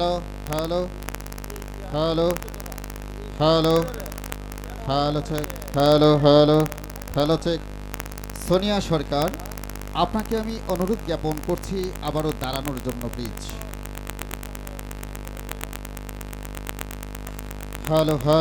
hello hello hello hello hello check hello hello hello check Sonia Sarkar, আপনাকে আমি অনুরোধ জ্ঞাপন করছি আবারও দাঁড়ানোর জন্য প্লিজ হ্যালো হ্যালো